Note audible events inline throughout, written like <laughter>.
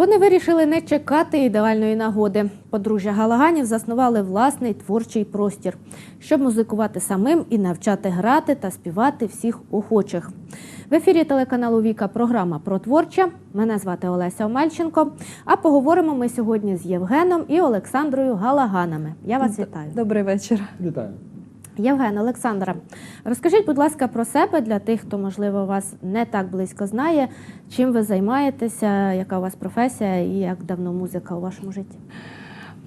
Вони вирішили не чекати ідеальної нагоди. Подружжя Галаганів заснували власний творчий простір, щоб музикувати самим і навчати грати та співати всіх охочих. В ефірі телеканалу Віка програма про творче. Мене звати Олеся Омельченко. А поговоримо ми сьогодні з Євгеном і Олександрою Галаганами. Я вас вітаю. Добрий вечір. Вітаю. Євген, Олександра, розкажіть, будь ласка, про себе для тих, хто, можливо, вас не так близько знає. Чим ви займаєтеся, яка у вас професія і як давно музика у вашому житті?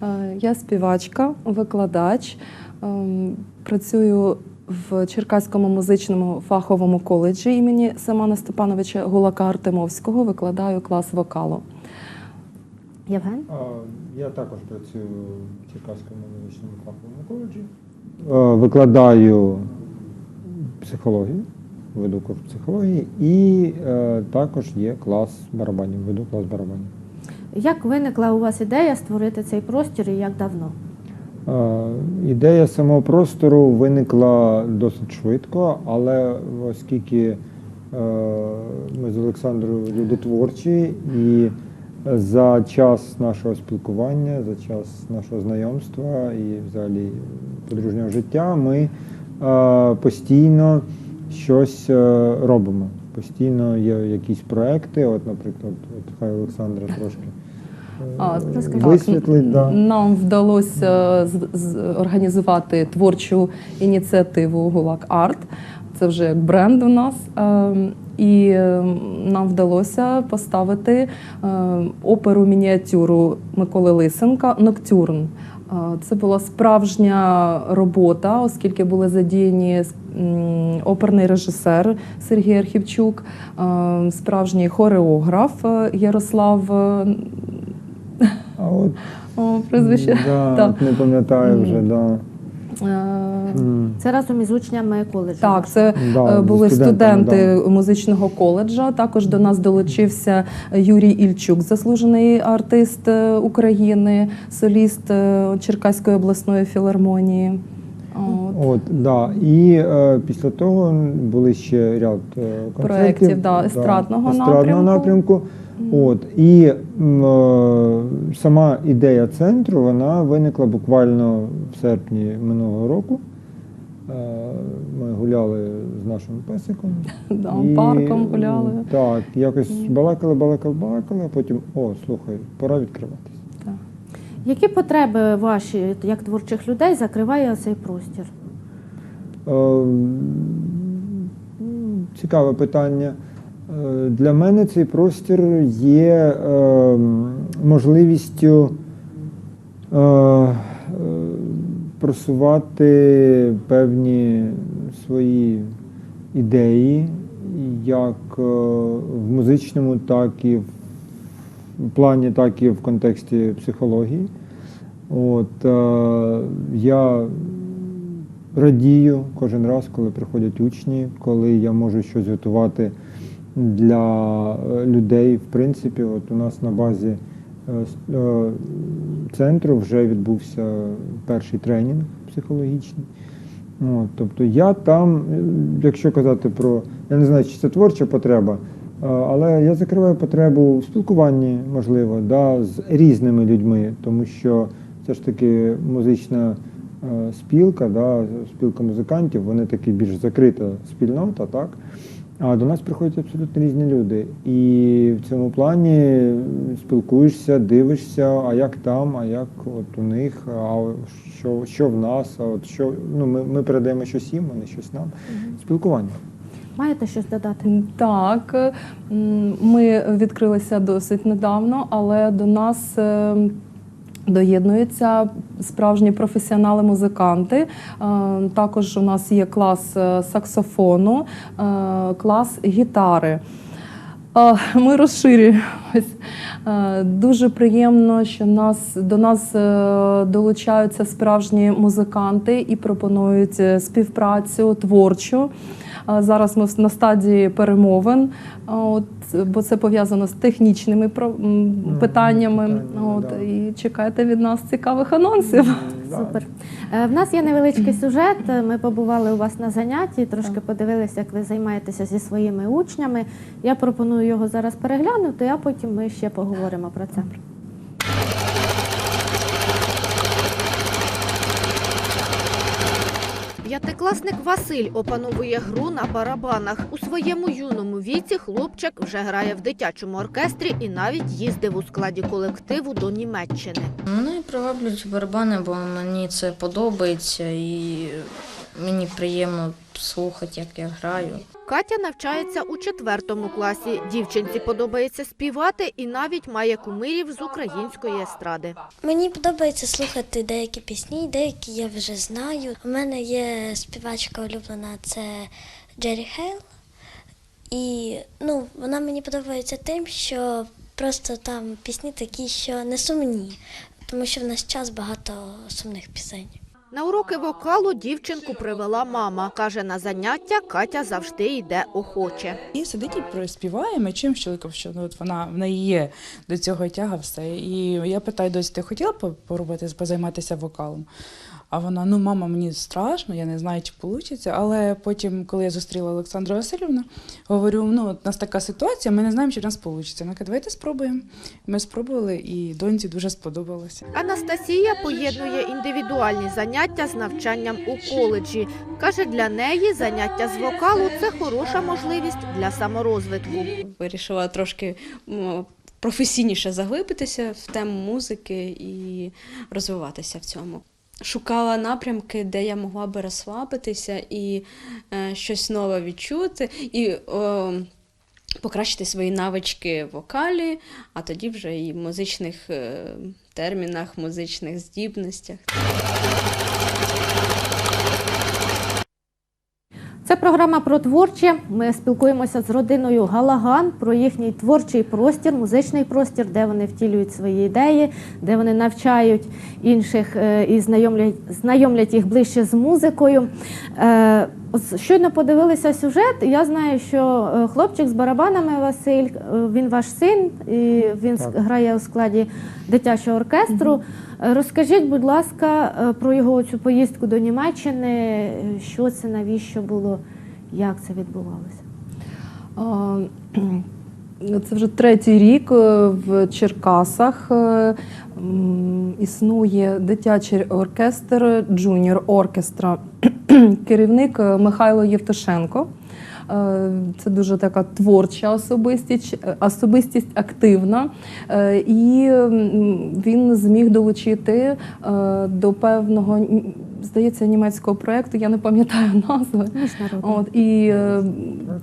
Е, Я співачка, викладач. Ем, Працюю в Черкаському музичному фаховому коледжі імені Семена Степановича Гулака Артемовського. Викладаю клас вокалу. Євген? Я також працюю в Черкаському медичному фаховому коледжі. Е, Викладаю психологію, веду курс психології і е, також є клас барабанів, веду клас барабанів. Як виникла у вас ідея створити цей простір і як давно? Е, Ідея самого простору виникла досить швидко, але оскільки ми з Олександрою люди творчі, і за час нашого спілкування, за час нашого знайомства і взагалі подружнього життя, ми е, постійно щось е, робимо. Постійно є якісь проекти. От, наприклад, от хай Олександра трошки. Висвітлить. Да. Нам вдалося з- організувати творчу ініціативу Гулак Арт. Це вже як бренд у нас. Ем, І ем, нам вдалося поставити ем, оперу мініатюру Миколи Лисенка Ноктюрн. Е, Це була справжня робота, оскільки були задіяні оперний режисер Сергій Архівчук, справжній хореограф е, Ярослав. А от О, прізвище. Да, Так. от не пам'ятаю вже, да. Е, Це разом із учнями коледжу. Так, це Да, е, були студенти музичного коледжа. Також до нас долучився Юрій Ільчук, заслужений артист е, України, соліст Черкаської обласної філармонії. От. От, да. І е, після того були ще ряд е, концертів, Проєктів, да, естрадного естрадного напрямку. напрямку. От, і е, сама ідея центру вона виникла буквально в серпні минулого року. Е, Ми гуляли з нашим песиком. <laughs> Да, І, парком гуляли. Так, якось балакали, балакали, балакали, а потім, о, слухай, пора відкриватися. Так. Які потреби ваші, як творчих людей, закриває цей простір? Е, Цікаве питання. Е, Для мене цей простір є е, можливістю е, просувати певні свої ідеї, як е, в музичному, так і в плані, так і в контексті психології. От, я радію кожен раз, коли приходять учні, коли я можу щось готувати для е, людей. В принципі, от у нас на базі е, е, центру вже відбувся перший тренінг психологічний. От, тобто я там, якщо казати про, я не знаю, чи це творча потреба, але я закриваю потребу в спілкуванні, можливо, да, з різними людьми, тому що все ж таки музична спілка, да, спілка музикантів, вони такі більш закрита спільнота, так? А до нас приходять абсолютно різні люди. І в цьому плані спілкуєшся, дивишся, а як там, а як от у них, а що, що в нас, а от що ну, ми, ми передаємо щось їм, вони щось нам. Спілкування. Маєте щось додати? Так, ми відкрилися досить недавно, але до нас е, доєднуються справжні професіонали-музиканти. Е, Також у нас є клас е, саксофону, е, клас гітари. Ми розширюємось. Дуже приємно, що нас до нас долучаються справжні музиканти і пропонують співпрацю творчу. Зараз ми на стадії перемовин, от, бо це пов'язано з технічними про- м, питаннями. От. І чекайте від нас цікавих анонсів. <laughs> Супер. Е, В нас є невеличкий сюжет. Е, Ми побували у вас на занятті, трошки подивилися, як ви займаєтеся зі своїми учнями. Я пропоную його зараз переглянути, а потім ми ще поговоримо про це. П'ятикласник Василь опановує гру на барабанах. У своєму юному віці хлопчик вже грає в дитячому оркестрі і навіть їздив у складі колективу до Німеччини. Мене приваблюють барабани, бо мені це подобається і мені приємно слухати, як я граю. Катя навчається у четвертому класі. Дівчинці подобається співати і навіть має кумирів з української естради. Мені подобається слухати деякі пісні, деякі я вже знаю. У мене є співачка улюблена, це Джері Хейл. І ну, вона мені подобається тим, що просто там пісні такі, що не сумні, тому що в нас час багато сумних пісень. На уроки вокалу дівчинку привела мама. Каже, на заняття Катя завжди йде охоче. І сидить і приспіває мечем з чоловіком, що ну, от вона в неї є до цього тяга все. І я питаю, досі, ти хотіла б поробити, позайматися вокалом? А вона, ну, мама, мені страшно, я не знаю, чи вийде. Але потім, коли я зустріла Олександру Васильівну, говорю: ну, от у нас така ситуація, ми не знаємо, чи в нас вийде. Вона каже, давайте спробуємо. Ми спробували, і доньці дуже сподобалося. Анастасія поєднує індивідуальні заняття з навчанням у коледжі. Каже, для неї заняття з вокалу це хороша можливість для саморозвитку. вирішила трошки професійніше заглибитися в тему музики і розвиватися в цьому. Шукала напрямки, де я могла би розслабитися і е, щось нове відчути, і е, покращити свої навички вокалі, а тоді вже і в музичних е, термінах, музичних здібностях. Це програма про творче. Ми спілкуємося з родиною Галаган про їхній творчий простір, музичний простір, де вони втілюють свої ідеї, де вони навчають інших е, і знайомлять, знайомлять їх ближче з музикою. Е, Щойно подивилися сюжет. Я знаю, що е, хлопчик з барабанами Василь, він ваш син, і він Так. грає у складі дитячого оркестру. Е, Розкажіть, будь ласка, е, про його цю поїздку до Німеччини. Що це, навіщо було, як це відбувалося? Це вже третій рік е, в Черкасах е, існує дитячий оркестр Джуніор оркестра. Керівник Михайло Євтушенко. Е, Це дуже така творча особистість, е, особистість активна. Е, І він зміг долучити до певного, здається, німецького проєкту, я не пам'ятаю <laughs> назви. От і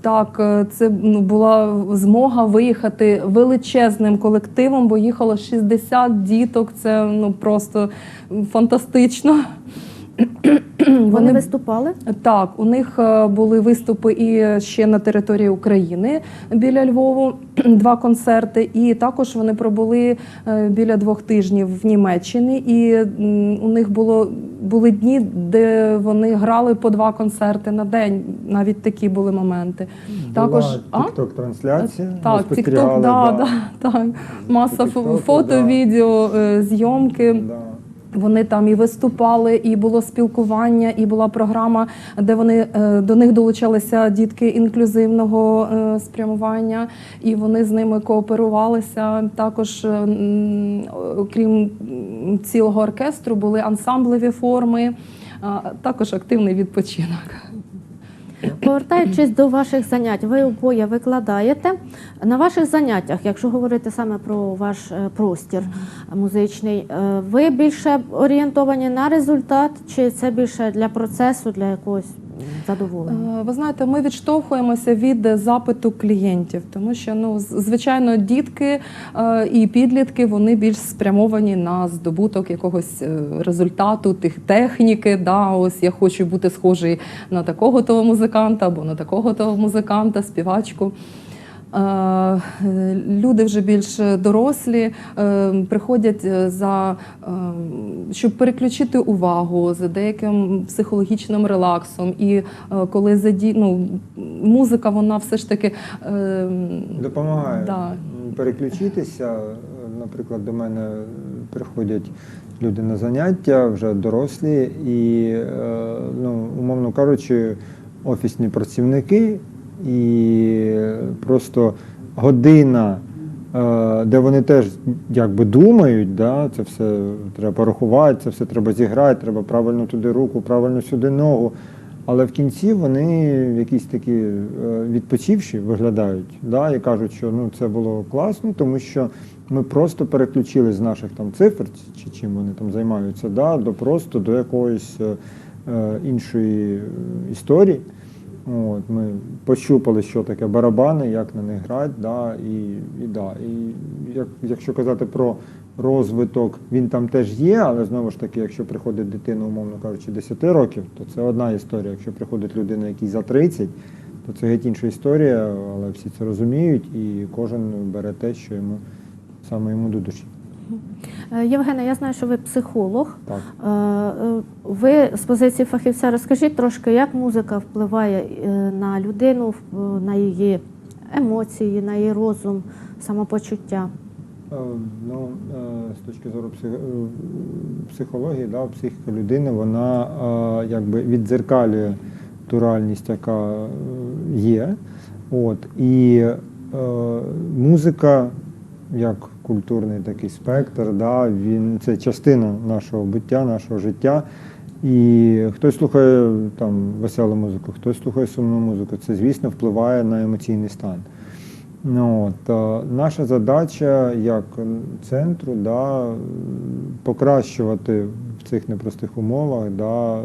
так, це ну, була змога виїхати величезним колективом, бо їхало 60 діток. Це ну просто фантастично. Вони виступали? Так, у них е, були виступи і ще на території України біля Львову, два концерти. І також вони пробули е, біля двох тижнів в Німеччині. І у них було були дні, де вони грали по два концерти на день. Навіть такі були моменти. Також тікток трансляція. Так, TikTok, да, да, <laughs> так. Маса фото, да. відео, е, зйомки. Да. Вони там і виступали, і було спілкування, і була програма, де вони е, до них долучалися дітки інклюзивного е, спрямування, і вони з ними кооперувалися. Також, крім окрім цілого оркестру, були ансамблеві форми, також активний відпочинок. Повертаючись до ваших занять, ви обоє викладаєте. На ваших заняттях, якщо говорити саме про ваш е, простір музичний, е, ви більше орієнтовані на результат, чи це більше для процесу, для якогось задоволення? Е, Ви знаєте, ми відштовхуємося від запиту клієнтів, тому що ну звичайно дітки е, і підлітки вони більш спрямовані на здобуток якогось е, результату, тих техніки. Да, ось я хочу бути схожий на такого того музиканта або на такого того музиканта, співачку. Е, Люди вже більш дорослі е, приходять за е, щоб переключити увагу за деяким психологічним релаксом. І коли заді... ну, музика, вона все ж таки Допомагає Да. переключитися. Наприклад, до мене приходять люди на заняття, вже дорослі, і, ну, умовно кажучи, офісні працівники, і просто година, е, де вони теж якби думають, да, це все треба порахувати, це все треба зіграти, треба правильно туди руку, правильно сюди ногу. Але в кінці вони якісь такі е, відпочивші виглядають, да, і кажуть, що ну це було класно, тому що ми просто переключили з наших там цифр, чи чим вони там займаються, да, до просто до якоїсь е, е, іншої історії. От, ми пощупали, що таке барабани, як на них грати, да, і, і, да, і як, якщо казати про розвиток, він там теж є, але знову ж таки, якщо приходить дитина, умовно кажучи, 10 років, то це одна історія. Якщо приходить людина, якій за 30, то це геть інша історія, але всі це розуміють, і кожен бере те, що йому саме йому до душі. Е, Євгена, я знаю, що ви психолог. Так. Е, е, Ви з позиції фахівця розкажіть трошки, як музика впливає на людину, на її емоції, на її розум, самопочуття. Ну, з точки зору психології, да, психіка людини, вона якби віддзеркалює ту реальність, яка є. От, і музика, як культурний такий спектр, да, він, це частина нашого буття, нашого життя. І хтось слухає там веселу музику, хтось слухає сумну музику. Це, звісно, впливає на емоційний стан. Ну, от, наша задача як центру да, покращувати в цих непростих умовах да,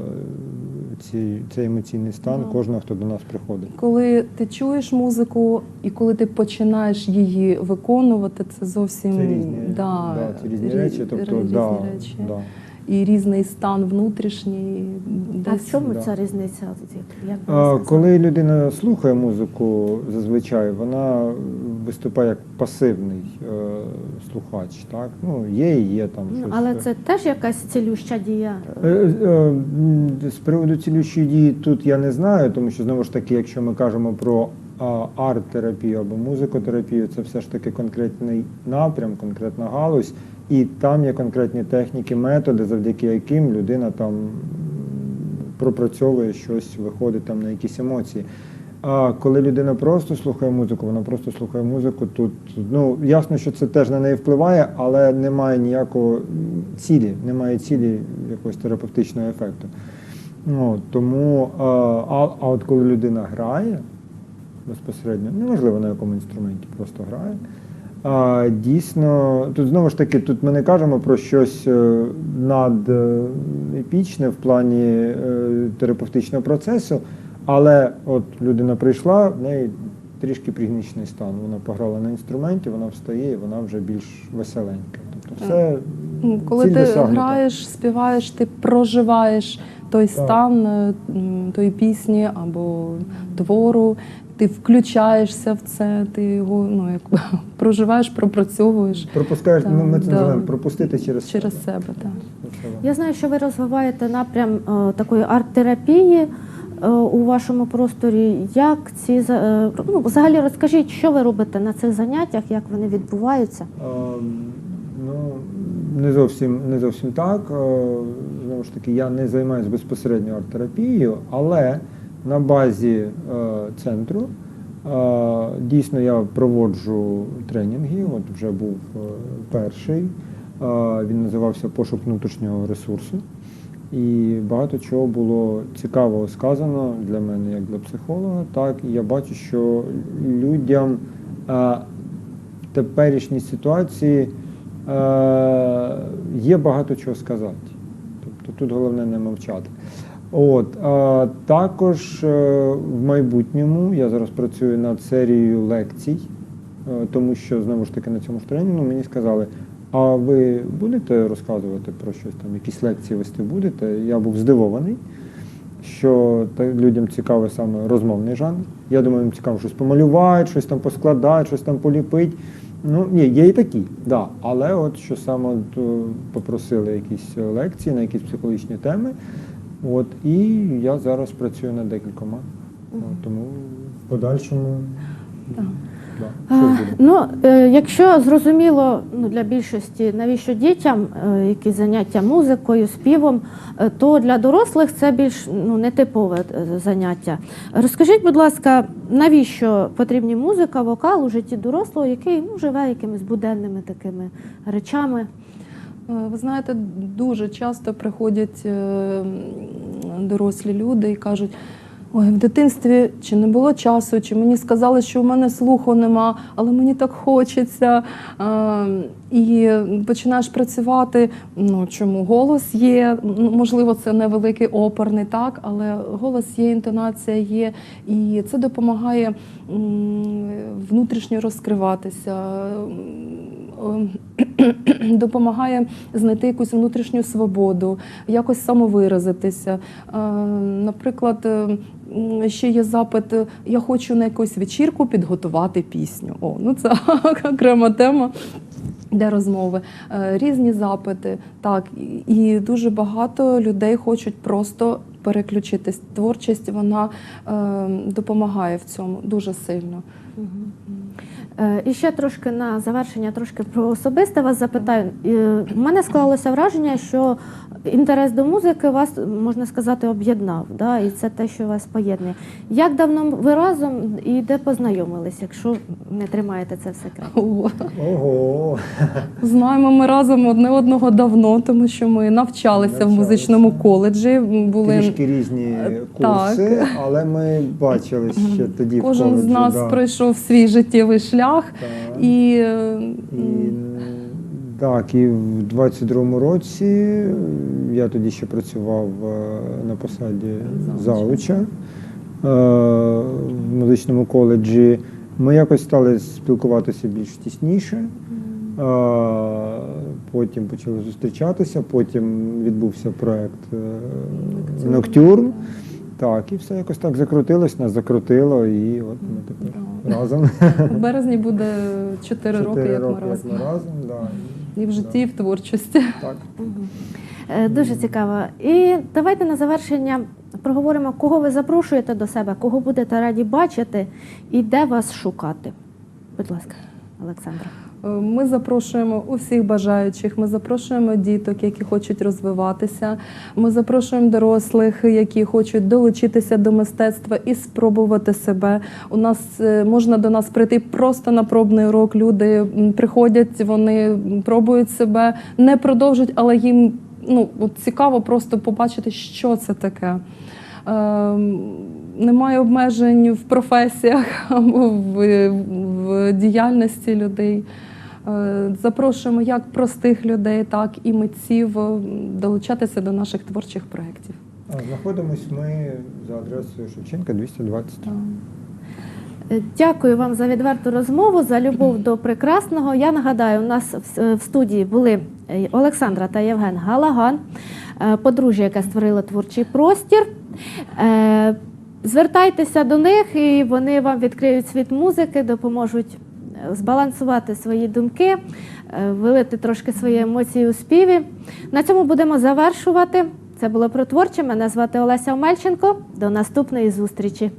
ці, цей емоційний стан Ну. кожного, хто до нас приходить. Коли ти чуєш музику і коли ти починаєш її виконувати, це зовсім Це різні, да, да, це різні рі- речі. Тобто, різні да, речі. Да. І різний стан внутрішній. А в чому да. ця різниця? Як А. Коли людина слухає музику, зазвичай вона виступає як пасивний е, слухач. Так? Ну, є і є там Ну, щось. Але це теж якась цілюща дія. Е, е, З приводу цілющої дії тут я не знаю, тому що знову ж таки, якщо ми кажемо про арт-терапію або музикотерапію, це все ж таки конкретний напрям, конкретна галузь, і там є конкретні техніки, методи, завдяки яким людина там пропрацьовує щось, виходить там на якісь емоції. А коли людина просто слухає музику, вона просто слухає музику, тут ну ясно, що це теж на неї впливає, але немає ніякого цілі, немає цілі якогось терапевтичного ефекту. Ну, тому, а, а, от коли людина грає безпосередньо, неважливо на якому інструменті, просто грає. А, дійсно, тут знову ж таки, тут ми не кажемо про щось е, надепічне в плані е, терапевтичного процесу, але от людина прийшла, в неї трішки пригнічний стан. Вона пограла на інструменті, вона встає і вона вже більш веселенька. Тобто все Ну, Коли ти досягнута. граєш, співаєш, ти проживаєш той стан е, тої пісні або твору, ти включаєшся в це, ти його ну, як, <laughs> проживаєш, пропрацьовуєш пропускаєш, Так, ми, це да. називаємо пропустити через, через себе. Так. Я знаю, що ви розвиваєте напрям е, такої арт-терапії е, у вашому просторі. Як ці ну, взагалі розкажіть, що ви робите на цих заняттях, як вони відбуваються? Не зовсім, не зовсім так. Е, Знову ж таки, я не займаюся безпосередньо арт-терапією, але на базі е, центру е, дійсно я проводжу тренінги. От вже був перший. Він називався Пошук внутрішнього ресурсу. І багато чого було цікавого сказано для мене як для психолога. Так, і я бачу, що людям теперішній ситуації є багато чого сказати. Тобто тут головне не мовчати. От, е, також е, в майбутньому я зараз працюю над серією лекцій, е, тому що знову ж таки на цьому ж тренінгу мені сказали, а ви будете розказувати про щось там, якісь лекції вести будете? Я був здивований, що людям цікавий саме розмовний жанр. Я думаю, їм цікаво щось помалювати, щось там поскладати, щось там поліпити. Ну, ні, є і такі, да. але от що саме от, е, попросили якісь лекції на якісь психологічні теми. От, і я зараз працюю над декількома. Тому в подальшому. Так. Ну, е, якщо зрозуміло ну, для більшості, навіщо дітям е, якісь заняття музикою, співом, е, то для дорослих це більш ну, нетипове заняття. Розкажіть, будь ласка, навіщо потрібні музика, вокал у житті дорослого, який ну, живе якимись буденними такими речами? Ви знаєте, дуже часто приходять дорослі люди і кажуть. Ой, в дитинстві чи не було часу, чи мені сказали, що у мене слуху нема, але мені так хочеться. Е, І починаєш працювати. Ну чому голос є? Ну, Можливо, це невеликий оперний, так, але голос є, інтонація є, і це допомагає внутрішньо розкриватися. М, е, <clears throat> допомагає знайти якусь внутрішню свободу, якось самовиразитися. Е, Наприклад, е, ще є запит, я хочу на якусь вечірку підготувати пісню. О, ну це <laughs> окрема тема. Для розмови Е, різні запити, так і- дуже багато людей хочуть просто переключитись. Творчість вона е, допомагає в цьому дуже сильно. Е, І ще трошки на завершення, трошки про особисте вас запитаю. Е, У мене склалося враження, що інтерес до музики вас, можна сказати, об'єднав, да? і це те, що вас поєднує. Як давно ви разом і де познайомились, якщо не тримаєте це в секреті? Ого! Знаємо ми разом одне одного давно, тому що ми навчалися в музичному коледжі. Були Трішки різні Е, курси, але ми бачили ще тоді в кожен з нас да. пройшов свій життєвий шлях Так. і, е, І, так, і в 22-му році я тоді ще працював е, на посаді зауча е, в музичному коледжі. Ми якось стали спілкуватися більш тісніше. Е, Потім почали зустрічатися, потім відбувся проект е, Ноктюрн. Так, і все якось так закрутилось, нас закрутило, і от ми тепер разом. в березні буде 4 роки, як ми разом. І в житті, і в творчості. Так. Е, Дуже цікаво. І давайте на завершення проговоримо, кого ви запрошуєте до себе, кого будете раді бачити і де вас шукати. Будь ласка, Олександра. Е, Ми запрошуємо усіх бажаючих. Ми запрошуємо діток, які хочуть розвиватися. Ми запрошуємо дорослих, які хочуть долучитися до мистецтва і спробувати себе. У нас е, можна до нас прийти просто на пробний урок. Люди приходять, вони пробують себе, не продовжують, але їм ну цікаво просто побачити, що це таке. Ем, Немає обмежень в професіях <laughs> або в, в діяльності людей. Е, Запрошуємо як простих людей, так і митців е, долучатися до наших творчих проєктів. Знаходимось ми за адресою Шевченка 220. Е, Дякую вам за відверту розмову, за любов до прекрасного. Я нагадаю, у нас в студії були Олександра та Євген Галаган, подружжя, яке створило творчий простір. Звертайтеся до них, і вони вам відкриють світ музики, допоможуть збалансувати свої думки, е, вилити трошки свої емоції у співі. На цьому будемо завершувати. Це було про творче. Мене звати Олеся Омельченко. До наступної зустрічі.